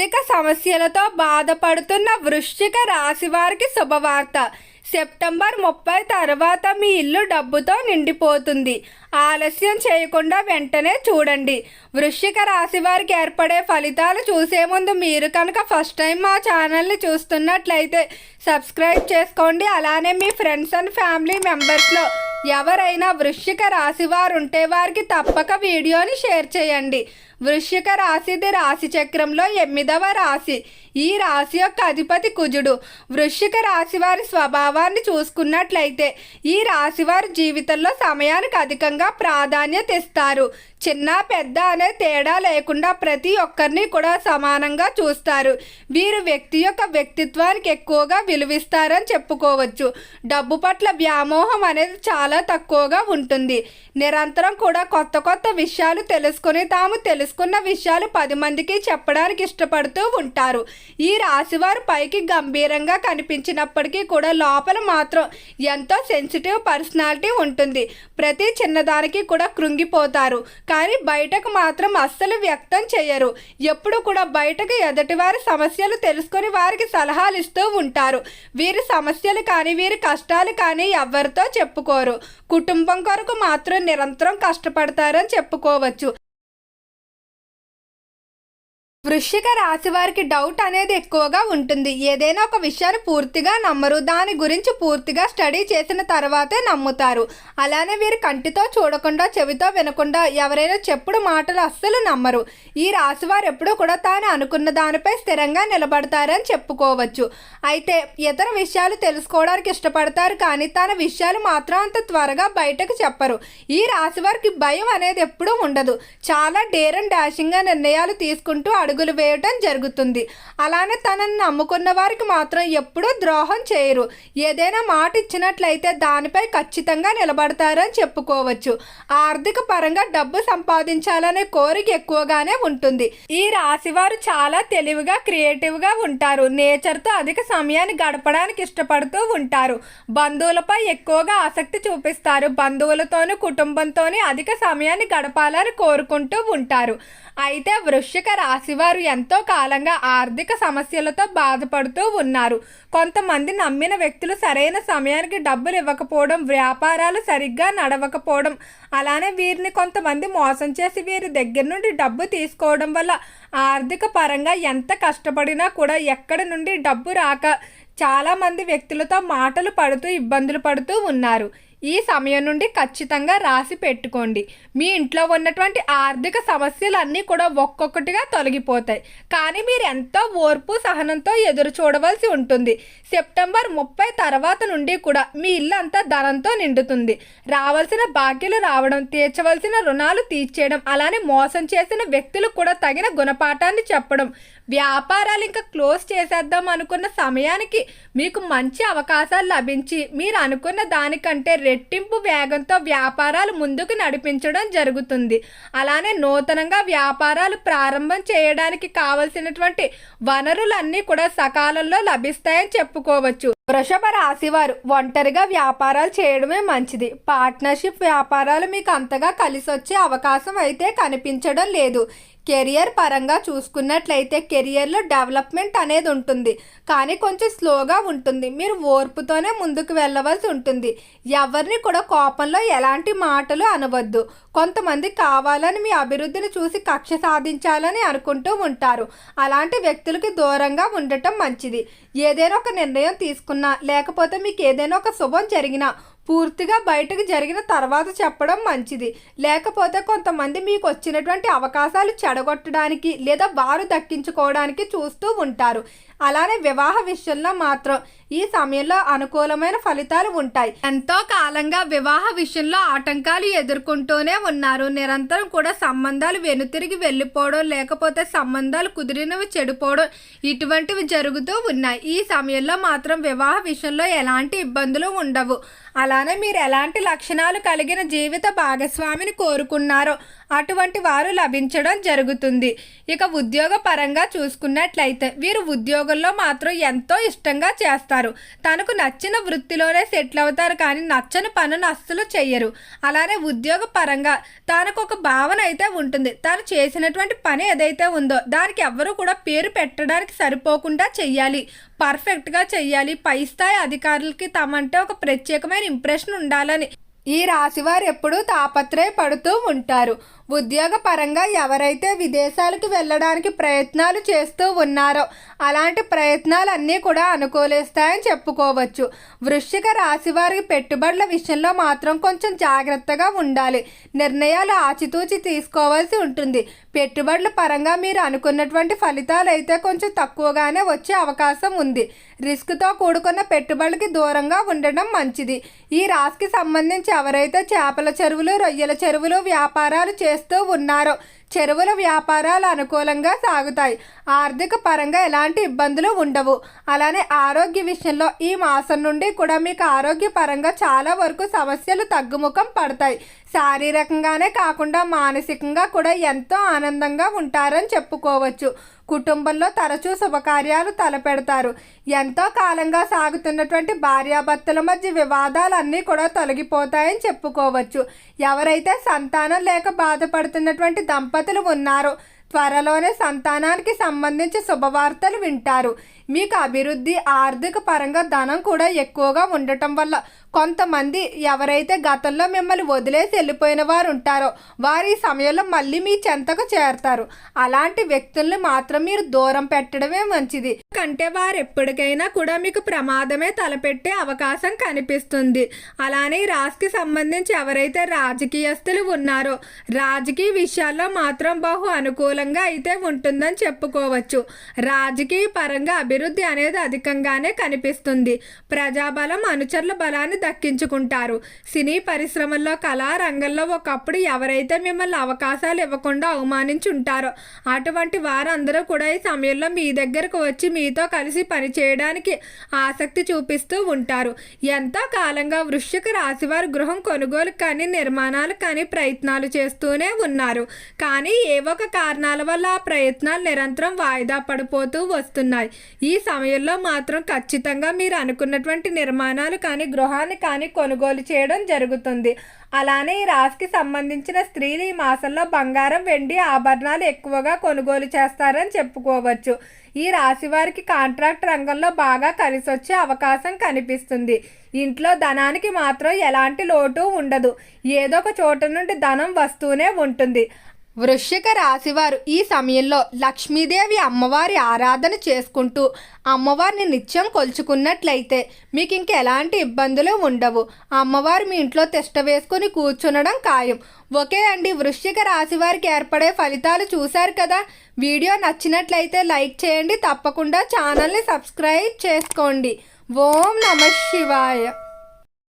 ఆర్థిక సమస్యలతో బాధపడుతున్న వృశ్చిక రాశి వారికి శుభవార్త. సెప్టెంబర్ ముప్పై తర్వాత మీ ఇల్లు డబ్బుతో నిండిపోతుంది. ఆలస్యం చేయకుండా వెంటనే చూడండి. వృశ్చిక రాశి వారికి ఏర్పడే ఫలితాలు చూసే ముందు మీరు కనుక ఫస్ట్ టైం మా ఛానల్ని చూస్తున్నట్లయితే సబ్స్క్రైబ్ చేసుకోండి. అలానే మీ ఫ్రెండ్స్ అండ్ ఫ్యామిలీ మెంబర్స్లో ఎవరైనా వృశ్చిక రాశి వారు ఉంటే వారికి తప్పక వీడియోని షేర్ చేయండి. వృశ్చిక రాశిది రాశి చక్రంలో ఎనిమిదవ రాశి. ఈ రాశి యొక్క అధిపతి కుజుడు. వృశ్చిక రాశి వారి స్వభావాన్ని చూసుకున్నట్లయితే ఈ రాశి వారి జీవితంలో సమయానికి అధికంగా ప్రాధాన్యత ఇస్తారు. చిన్న పెద్ద అనే తేడా లేకుండా ప్రతి ఒక్కరిని కూడా సమానంగా చూస్తారు. వీరు వ్యక్తి యొక్క వ్యక్తిత్వానికి ఎక్కువగా విలువిస్తారని చెప్పుకోవచ్చు. డబ్బు పట్ల వ్యామోహం అనేది చాలా తక్కువగా ఉంటుంది. నిరంతరం కూడా కొత్త కొత్త విషయాలు తెలుసుకుని తాము తెలుసుకున్న విషయాలు పది మందికి చెప్పడానికి ఇష్టపడుతూ ఉంటారు. ఈ రాశివారు పైకి గంభీరంగా కనిపించినప్పటికీ కూడా లోపల మాత్రం ఎంతో సెన్సిటివ్ పర్సనాలిటీ ఉంటుంది. ప్రతి చిన్నదానికి కూడా కృంగిపోతారు. కానీ బయటకు మాత్రం అస్సలు వ్యక్తం చేయరు ఎప్పుడు కూడా బయటకు ఎదటివారి సమస్యలు తెలుసుకొని వారికి సలహాలు ఇస్తూ ఉంటారు. వీరి సమస్యలు కానీ వీరి కష్టాలు కానీ ఎవరితో చెప్పుకోరు. కుటుంబం కొరకు మాత్రం నిరంతరం కష్టపడతారని చెప్పుకోవచ్చు. వృశ్చిక రాశి వారికి డౌట్ అనేది ఎక్కువగా ఉంటుంది. ఏదైనా ఒక విషయాన్ని పూర్తిగా నమ్మరు. దాని గురించి పూర్తిగా స్టడీ చేసిన తర్వాతే నమ్ముతారు. అలానే వీరు కంటితో చూడకుండా చెవితో వినకుండా ఎవరైనా చెప్పుడు మాటలు అస్సలు నమ్మరు. ఈ రాశి వారు ఎప్పుడూ కూడా తాను అనుకున్న దానిపై స్థిరంగా నిలబడతారని చెప్పుకోవచ్చు. అయితే ఇతర విషయాలు తెలుసుకోవడానికి ఇష్టపడతారు కానీ తన విషయాలు మాత్రం అంత త్వరగా బయటకు చెప్పరు. ఈ రాశి వారికి భయం అనేది ఎప్పుడూ ఉండదు. చాలా డేర్ అండ్ డాషింగ్గా నిర్ణయాలు తీసుకుంటూ అడుగులు వేయటం జరుగుతుంది. అలానే తనని నమ్ముకున్న వారికి మాత్రం ఎప్పుడూ ద్రోహం చేయరు. ఏదైనా మాట ఇచ్చినట్లయితే దానిపై ఖచ్చితంగా నిలబడతారని చెప్పుకోవచ్చు. ఆర్థిక పరంగా డబ్బు సంపాదించాలనే కోరిక ఎక్కువగానే ఉంటుంది. ఈ రాశివారు చాలా తెలివిగా క్రియేటివ్గా ఉంటారు. నేచర్తో అధిక సమయాన్ని గడపడానికి ఇష్టపడుతూ ఉంటారు. బంధువులపై ఎక్కువగా ఆసక్తి చూపిస్తారు. బంధువులతోనూ కుటుంబంతోని అధిక సమయాన్ని గడపాలని కోరుకుంటూ ఉంటారు. అయితే వృశ్చిక రాశి వారు ఎంతో కాలంగా ఆర్థిక సమస్యలతో బాధపడుతూ ఉన్నారు. కొంతమంది నమ్మిన వ్యక్తులు సరైన సమయానికి డబ్బులు ఇవ్వకపోవడం వ్యాపారాలు సరిగ్గా నడవకపోవడం అలానే వీరిని కొంతమంది మోసం చేసి వీరి దగ్గర నుండి డబ్బు తీసుకోవడం వల్ల ఆర్థిక పరంగా ఎంత కష్టపడినా కూడా ఎక్కడి నుండి డబ్బు రాక చాలామంది వ్యక్తులతో మాటలు పడుతూ ఇబ్బందులు పడుతూ ఉన్నారు. ఈ సమయం నుండి ఖచ్చితంగా రాసి పెట్టుకోండి. మీ ఇంట్లో ఉన్నటువంటి ఆర్థిక సమస్యలన్నీ కూడా ఒక్కొక్కటిగా తొలగిపోతాయి. కానీ మీరు ఎంతో ఓర్పు సహనంతో ఎదురు చూడవలసి ఉంటుంది. సెప్టెంబర్ ముప్పై తర్వాత నుండి కూడా మీ ఇల్లు అంతా ధనంతో నిండుతుంది. రావాల్సిన బాకీలు రావడం తీర్చవలసిన రుణాలు తీర్చేయడం అలానే మోసం చేసిన వ్యక్తులు కూడా తగిన గుణపాఠాన్ని చెప్పడం వ్యాపారాలు ఇంకా క్లోజ్ చేసేద్దాం అనుకున్న సమయానికి మీకు మంచి అవకాశాలు లభించి మీరు అనుకున్న దానికంటే రెట్టింపు వేగంతో వ్యాపారాలు ముందుకు నడిపించడం జరుగుతుంది. అలానే నూతనంగా వ్యాపారాలు ప్రారంభం చేయడానికి కావలసినటువంటి వనరులన్నీ కూడా సకాలంలో లభిస్తాయని చెప్పుకోవచ్చు. వృషభ రాశి వారు ఒంటరిగా వ్యాపారాలు చేయడమే మంచిది. పార్ట్నర్షిప్ వ్యాపారాలు మీకు అంతగా కలిసొచ్చే అవకాశం అయితే కనిపించడం లేదు. కెరియర్ పరంగా చూసుకున్నట్లయితే కెరియర్లో డెవలప్మెంట్ అనేది ఉంటుంది. కానీ కొంచెం స్లోగా ఉంటుంది. మీరు ఓర్పుతోనే ముందుకు వెళ్ళవలసి ఉంటుంది. ఎవరిని కూడా కోపంలో ఎలాంటి మాటలు అనవద్దు. కొంతమంది కావాలని మీ అభివృద్ధిని చూసి కక్ష సాధించాలని అనుకుంటూ ఉంటారు. అలాంటి వ్యక్తులకి దూరంగా ఉండటం మంచిది. ఏదైనా ఒక నిర్ణయం తీసుకున్నా లేకపోతే మీకు ఏదైనా ఒక శుభం జరిగినా పూర్తిగా బయటకు జరిగిన తర్వాత చెప్పడం మంచిది. లేకపోతే కొంతమంది మీకు వచ్చినటువంటి అవకాశాలు చెడగొట్టడానికి లేదా వారు దక్కించుకోవడానికి చూస్తూ ఉంటారు. అలానే వివాహ విషయంలో మాత్రం ఈ సమయంలో అనుకూలమైన ఫలితాలు ఉంటాయి. ఎంతో కాలంగా వివాహ విషయంలో ఆటంకాలు ఎదుర్కొంటూనే ఉన్నారు. నిరంతరం కూడా సంబంధాలు వెనుతిరిగి వెళ్ళిపోవడం లేకపోతే సంబంధాలు కుదిరినవి చెడిపోవడం ఇటువంటివి జరుగుతూ ఉన్నాయి. ఈ సమయంలో మాత్రం వివాహ విషయంలో ఎలాంటి ఇబ్బందులు ఉండవు. అలానే మీరు ఎలాంటి లక్షణాలు కలిగిన జీవిత భాగస్వామిని కోరుకున్నారో అటువంటి వారు లభించడం జరుగుతుంది. ఇక ఉద్యోగ పరంగా చూసుకున్నట్లయితే వీరు ఉద్యోగంలో మాత్రం ఎంతో ఇష్టంగా చేస్తారు. తనకు నచ్చిన వృత్తిలోనే సెటిల్ అవుతారు కానీ నచ్చని పనులు అస్సలు చెయ్యరు. అలానే ఉద్యోగ పరంగా తనకు ఒక భావన అయితే ఉంటుంది. తాను చేసినటువంటి పని ఏదైతే ఉందో దానికి ఎవ్వరూ కూడా పేరు పెట్టడానికి సరిపోకుండా చెయ్యాలి. పర్ఫెక్ట్గా చెయ్యాలి. పై స్థాయి అధికారులకి తమంటే ఒక ప్రత్యేకమైన ఇంప్రెషన్ ఉండాలని ఈ రాశివారు ఎప్పుడూ తాపత్రయపడుతూ ఉంటారు. ఉద్యోగపరంగా ఎవరైతే విదేశాలకు వెళ్ళడానికి ప్రయత్నాలు చేస్తూ ఉన్నారో అలాంటి ప్రయత్నాలన్నీ కూడా అనుకూలిస్తాయని చెప్పుకోవచ్చు. వృశ్చిక రాశి వారికి పెట్టుబడుల విషయంలో మాత్రం కొంచెం జాగ్రత్తగా ఉండాలి. నిర్ణయాలు ఆచితూచి తీసుకోవాల్సి ఉంటుంది. పెట్టుబడుల పరంగా మీరు అనుకున్నటువంటి ఫలితాలు అయితే కొంచెం తక్కువగానే వచ్చే అవకాశం ఉంది. రిస్క్తో కూడుకున్న పెట్టుబడులకి దూరంగా ఉండడం మంచిది. ఈ రాశికి సంబంధించి ఎవరైతే చేపల చెరువులు రొయ్యల చెరువులు వ్యాపారాలు చేస్తూ చేస్తూ ఉన్నారు. చెరువుల వ్యాపారాలు అనుకూలంగా సాగుతాయి. ఆర్థిక పరంగా ఎలాంటి ఇబ్బందులు ఉండవు. అలానే ఆరోగ్య విషయంలో ఈ మాసం నుండి కూడా మీకు ఆరోగ్యపరంగా చాలా వరకు సమస్యలు తగ్గుముఖం పడతాయి. శారీరకంగానే కాకుండా మానసికంగా కూడా ఎంతో ఆనందంగా ఉంటారని చెప్పుకోవచ్చు. కుటుంబంలో తరచూ శుభకార్యాలు తలపెడతారు. ఎంతో కాలంగా సాగుతున్నటువంటి భార్యాభర్తల మధ్య వివాదాలన్నీ కూడా తొలగిపోతాయని చెప్పుకోవచ్చు. ఎవరైతే సంతానం లేక బాధపడుతున్నటువంటి దంపతులు ఉన్నారు. త్వరలోనే సంతానానికి సంబంధించి శుభవార్తలు వింటారు. మీకు అభివృద్ధి ఆర్థిక పరంగా ధనం కూడా ఎక్కువగా ఉండటం వల్ల కొంతమంది ఎవరైతే గతంలో మిమ్మల్ని వదిలేసి వెళ్ళిపోయిన వారు ఉంటారో వారి సమయంలో మళ్ళీ మీ చెంతకు చేరతారు. అలాంటి వ్యక్తుల్ని మాత్రం మీరు దూరం పెట్టడమే మంచిది. కంటే వారు ఎప్పటికైనా కూడా మీకు ప్రమాదమే తలపెట్టే అవకాశం కనిపిస్తుంది. అలానే ఈ రాశికి సంబంధించి ఎవరైతే రాజకీయస్తులు ఉన్నారో రాజకీయ విషయాల్లో మాత్రం బహు అనుకూలంగా అయితే ఉంటుందని చెప్పుకోవచ్చు. రాజకీయ పరంగా అభివృద్ధి అభివృద్ధి అనేది అధికంగానే కనిపిస్తుంది. ప్రజాబలం అనుచరుల బలాన్ని దక్కించుకుంటారు. సినీ పరిశ్రమల్లో కళారంగంలో ఒకప్పుడు ఎవరైతే మిమ్మల్ని అవకాశాలు ఇవ్వకుండా అవమానించి ఉంటారో అటువంటి వారందరూ కూడా ఈ సమయంలో మీ దగ్గరకు వచ్చి మీతో కలిసి పనిచేయడానికి ఆసక్తి చూపిస్తూ ఉంటారు. ఎంతో కాలంగా వృశ్చిక రాశివారు గృహం కొనుగోలు కానీ నిర్మాణాలు కానీ ప్రయత్నాలు చేస్తూనే ఉన్నారు. కానీ ఏ ఒక కారణాల వల్ల ఆ ప్రయత్నాలు నిరంతరం వాయిదా పడిపోతూ వస్తున్నాయి. ఈ ఈ సమయంలో మాత్రం ఖచ్చితంగా మీరు అనుకున్నటువంటి నిర్మాణాలు కానీ గృహాన్ని కానీ కొనుగోలు చేయడం జరుగుతుంది. అలానే ఈ రాశికి సంబంధించిన స్త్రీలు ఈ మాసంలో బంగారం వెండి ఆభరణాలు ఎక్కువగా కొనుగోలు చేస్తారని చెప్పుకోవచ్చు. ఈ రాశి వారికి కాంట్రాక్ట్ రంగంలో బాగా కలిసొచ్చే అవకాశం కనిపిస్తుంది. ఇంట్లో ధనానికి మాత్రం ఎలాంటి లోటు ఉండదు. ఏదో ఒక చోట నుండి ధనం వస్తూనే ఉంటుంది. వృశ్చిక రాశివారు ఈ సమయంలో లక్ష్మీదేవి అమ్మవారి ఆరాధన చేసుకుంటూ అమ్మవారిని నిత్యం కొలుచుకున్నట్లయితే మీకు ఇంక ఎలాంటి ఇబ్బందులు ఉండవు. అమ్మవారు మీ ఇంట్లో తిష్ట వేసుకుని కూర్చునడం ఖాయం. ఓకే అండి వృశ్చిక రాశి వారికి ఏర్పడే ఫలితాలు చూశారు కదా? వీడియో నచ్చినట్లయితే లైక్ చేయండి తప్పకుండా ఛానల్ని సబ్స్క్రైబ్ చేసుకోండి. ఓం నమ శివాయ.